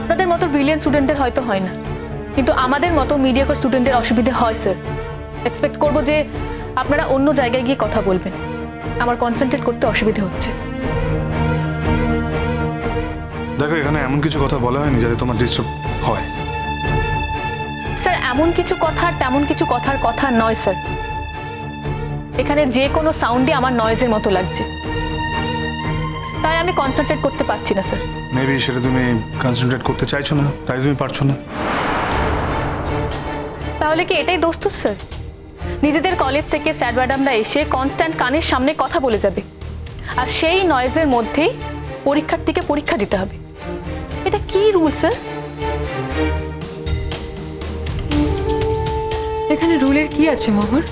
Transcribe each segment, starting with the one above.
আপনাদের মতো ব্রিলিয়ান্ট স্টুডেন্টদের হয়তো হয় না। কিন্তু আমাদের মতো মিডিয়াকর স্টুডেন্টের অসুবিধে হয় স্যার এক্সপেক্ট করব যে আপনারা অন্য জায়গায় গিয়ে কথা বলবেন। আমার কনসেন্ট্রেট করতে অসুবিধে হচ্ছে। দেখো এখানে এমন কিছু কথা বলা হয়নি যাতে তোমার ডিস্টার্ব হয়। স্যার এমন কিছু কথা তেমন কিছু কথার কথা নয় স্যার এখানে যে কোনো সাউন্ডই আমার নয়েজের মতো লাগছে। তাই আমি কনসেন্ট্রেট করতে পারছি না স্যার মেবি সেটা তুমি কনসেন্ট্রেট করতে চাইছো না তাই তুমি পারছ না। তাহলে কি এটাই দোস্তুর স্যার নিজেদের কলেজ থেকে স্যার ম্যাডামরা এসে কনস্ট্যান্ট কানের সামনে কথা বলে যাবে। আর সেই নয়েজের মধ্যেই পরীক্ষার্থীকে পরীক্ষা দিতে হবে। এটা কি রুল স্যার এখানে রুলের কি আছে মোহর?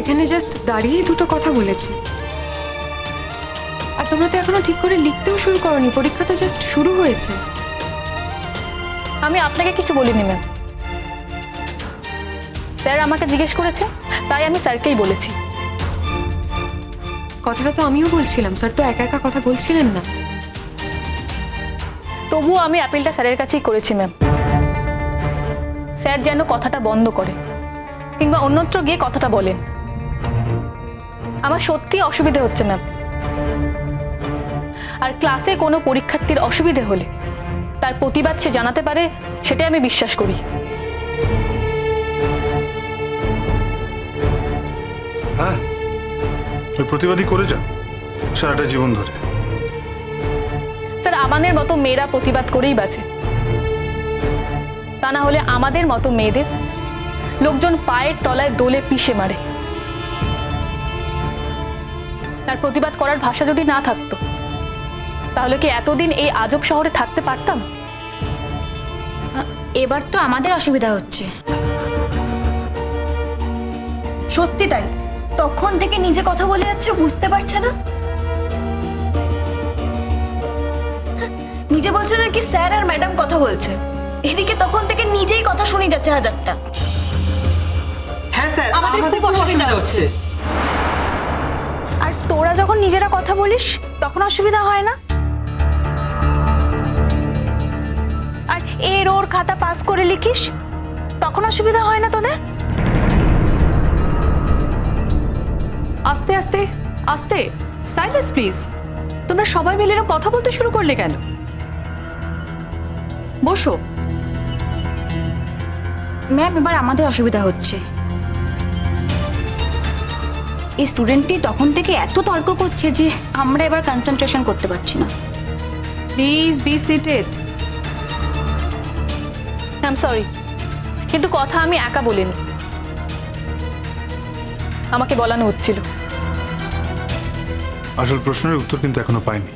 এখানে জাস্ট দাঁড়িয়েই দুটো কথা বলেছি। তোমরা তো এখনও ঠিক করে লিখতেও শুরু করনি পরীক্ষা তো জাস্ট শুরু হয়েছে। আমি আপনাকে কিছু বলিনি ম্যাম স্যার আমাকে জিজ্ঞেস করেছে তাই আমি স্যারকেই বলেছি। কথাটা তো আমিও বলছিলাম স্যার তো একা একা কথা বলছিলেন না। তবুও আমি অ্যাপিলটা স্যারের কাছেই করেছি ম্যাম স্যার যেন কথাটা বন্ধ করে কিংবা অন্যত্র গিয়ে কথাটা বলেন। আমার সত্যি অসুবিধে হচ্ছে ম্যাম আর ক্লাসে কোনো পরীক্ষার্থীর অসুবিধে হলে তার প্রতিবাদ সে জানাতে পারে সেটাই আমি বিশ্বাস করি। হ্যাঁ প্রতিবাদী করে যা সারাটা জীবন ধরে। স্যার আমাদের মতো মেয়েরা প্রতিবাদ করেই বাঁচে। তা না হলে আমাদের মতো মেয়েদের লোকজন পায়ের তলায় দোলে পিষে মারে। তার প্রতিবাদ করার ভাষা যদি না থাকতো তাহলে কি এতদিন এই আজব শহরে থাকতে পারতাম? এবার তো আমাদের অসুবিধা হচ্ছে। সত্যি তাই? তখন থেকে নিজে কথা বলে যাচ্ছে বুঝতে পারছে না? হ্যাঁ, নিজে বলছে নাকি স্যার আর ম্যাডাম কথা বলছে। এদিকে তখন থেকে নিজেই কথা শুনে যাচ্ছে হাজারটা। হ্যাঁ স্যার আমাদের আমাদের খুব খুব অসুবিধা অসুবিধা হচ্ছে। আর তোরা যখন নিজেরা কথা বলিস তখন অসুবিধা হয় না? এর ওর খাতা পাস করে লিখিস? তখন অসুবিধা হয় না তোদের? আস্তে আস্তে আস্তে সাইলেন্স প্লিজ তোমরা সবাই মিলে এরকম কথা বলতে শুরু করলে কেন? বসো। ম্যাম এবার আমাদের অসুবিধা হচ্ছে। এই স্টুডেন্টটি তখন থেকে এত তর্ক করছে যে আমরা এবার কনসেন্ট্রেশন করতে পারছি না। Please be seated I sorry কিন্তু কথা আমি একা বলিনি। আমাকে বলানো হচ্ছিল। আসল প্রশ্নের উত্তর কিন্তু এখনও পাইনি।